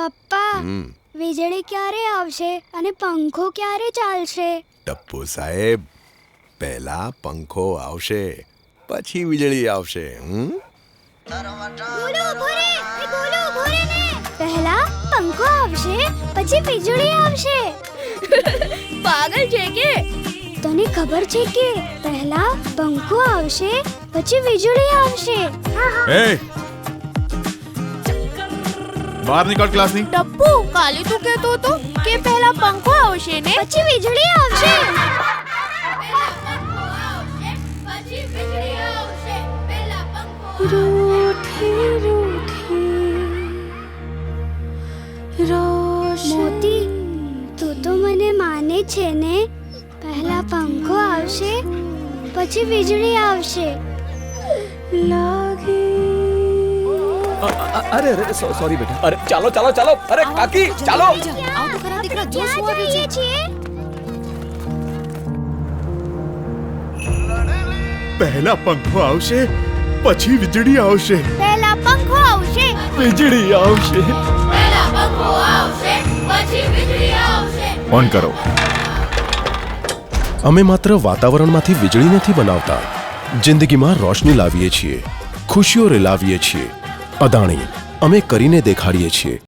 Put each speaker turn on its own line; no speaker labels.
પપ્પા વીજળી ક્યારે આવશે અને પંખો ક્યારે ચાલશે?
ટપ્પુ સાહેબ પહેલા પંખો આવશે પછી વીજળી આવશે હમ?
પહેલા પંખો આવશે પછી વીજળી આવશે.
પાગલ છે કે?
તને ખબર છે કે પહેલા પંખો આવશે પછી વીજળી આવશે.
એ બહાર નીકળ ક્લાસની.
ટપ્પુ કાલે તું કહેતો હતો કે પહેલા પંખો આવશે ને
પછી વીજળી આવશે. મોતી તું તો મને માને છે ને. પહેલા પંખો આવશે પછી વીજળી આવશે.
અરે અરે સોરી બેટા અરે ચાલો ચાલો ચાલો અરે કાકી ચાલો
આવ તો ખરા દીકરા જો શું
ક્યાં
આવ્યું છે
જઈએ છીએ
પહેલા પંખો આવશે પછી વીજળી આવશે
પહેલા પંખો આવશે
વીજળી આવશે
ઓન કરો
અમે માત્ર વાતાવરણમાંથી વીજળી નથી બનાવતા જિંદગીમાં રોશની લાવીએ છીએ ખુશીઓ રેલાવીએ છીએ અદાણી. અમે કરીને દેખાડીએ છીએ.